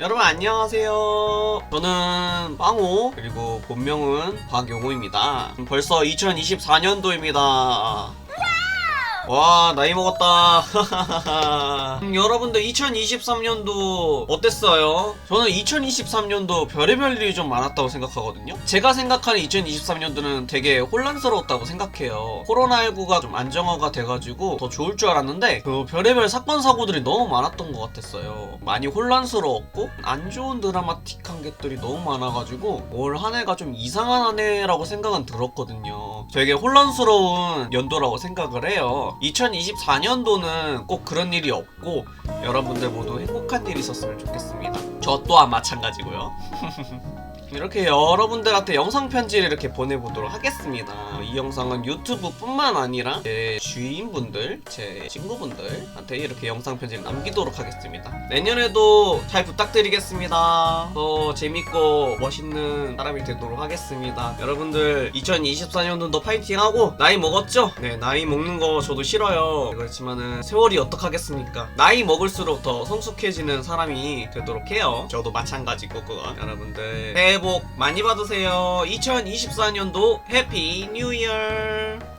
여러분 안녕하세요. 저는 빵호 그리고 본명은 박용호입니다. 벌써 2024년도입니다. 와 나이 먹었다. 음, 여러분들 2023년도 어땠어요? 저는 2023년도 별의별 일이 좀 많았다고 생각하거든요. 제가 생각하는 2023년도는 되게 혼란스러웠다고 생각해요. 코로나19가 좀 안정화가 돼가지고 더 좋을 줄 알았는데 그 별의별 사건 사고들이 너무 많았던 것 같았어요. 많이 혼란스러웠고 안 좋은 드라마틱한 것들이 너무 많아가지고 올 한 해가 좀 이상한 한 해라고 생각은 들었거든요. 되게 혼란스러운 연도라고 생각을 해요. 2024년도는 꼭 그런 일이 없고 여러분들 모두 행복한 일이 있었으면 좋겠습니다. 저 또한 마찬가지고요. 이렇게 여러분들한테 영상 편지를 이렇게 보내보도록 하겠습니다. 이 영상은 유튜브뿐만 아니라 제 주인분들, 제 친구분들한테 이렇게 영상 편지를 남기도록 하겠습니다. 내년에도 잘 부탁드리겠습니다. 더 재밌고 멋있는 사람이 되도록 하겠습니다. 여러분들 2024년도도 파이팅하고 나이 먹었죠? 네, 나이 먹는 거 저도 싫어요. 그렇지만은 세월이 어떡하겠습니까? 나이 먹을수록 더 성숙해지는 사람이 되도록 해요. 저도 마찬가지고 그건 여러분들 복 많이 받으세요. 2024년도 해피 뉴 이어.